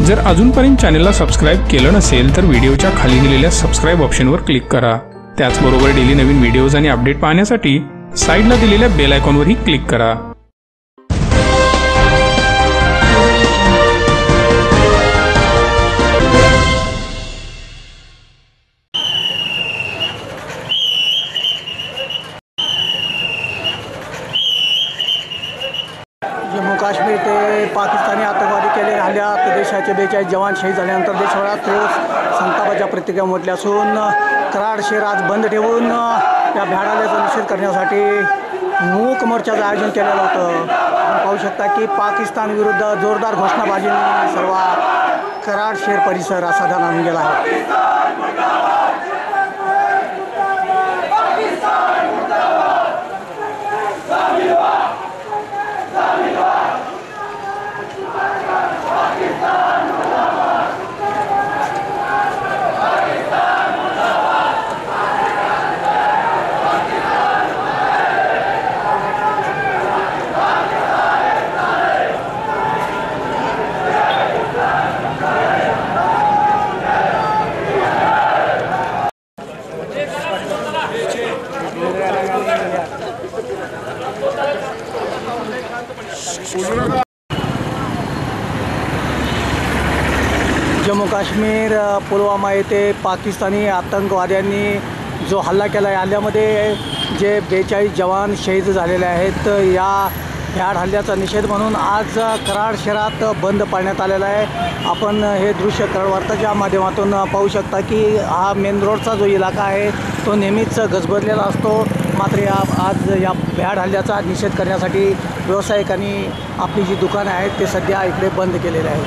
जर अजूनपर्यंत चॅनलला सबस्क्राईब केलं नसेल तर व्हिडिओच्या खाली दिलेल्या सबस्क्राईब ऑप्शनवर क्लिक करा. त्याचबरोबर डेली नवीन व्हिडिओज आणि अपडेट पाहण्यासाठी साईडला दिलेल्या बेल आयकॉनवरही क्लिक करा. जम्मू काश्मीर ते पाकिस्तानी आतंकवादी केलेल्या हल्ल्यात देशाचे बेचाळीस जवान शहीद झाल्यानंतर देशभरात तीव्र संतापाच्या प्रतिक्रिया म्हटल्या असून कराड शहर आज बंद ठेवून या भ्याडाल्याचा निषेध करण्यासाठी मूक मोर्चाचं आयोजन केलेलं होतं. पाहू शकता की पाकिस्तान विरुद्ध जोरदार घोषणाबाजीने सर्व कराड शहर परिसर असा आणून गेला आहे. जम्मू काश्मीर पुलवामा येथे पाकिस्तानी आतंकवाद्यांनी जो हल्ला केला आहे हल्ल्यामध्ये जे बेचाळीस जवान शहीद झालेले आहेत या भ्याड हल्ल्याचा निषेध म्हणून आज कराड शहरात बंद पाळण्यात आलेला आहे. आपण हे दृश्य कराड वार्ताच्या माध्यमातून पाहू शकता की हा मेन रोडचा जो इलाका आहे तो नेहमीच गजबजलेला असतो. मात्र या आज या भ्याड हल्ल्याचा निषेध करण्यासाठी व्यावसायिकांनी आपली जी दुकानं आहेत ते सध्या इकडे बंद केलेले आहेत.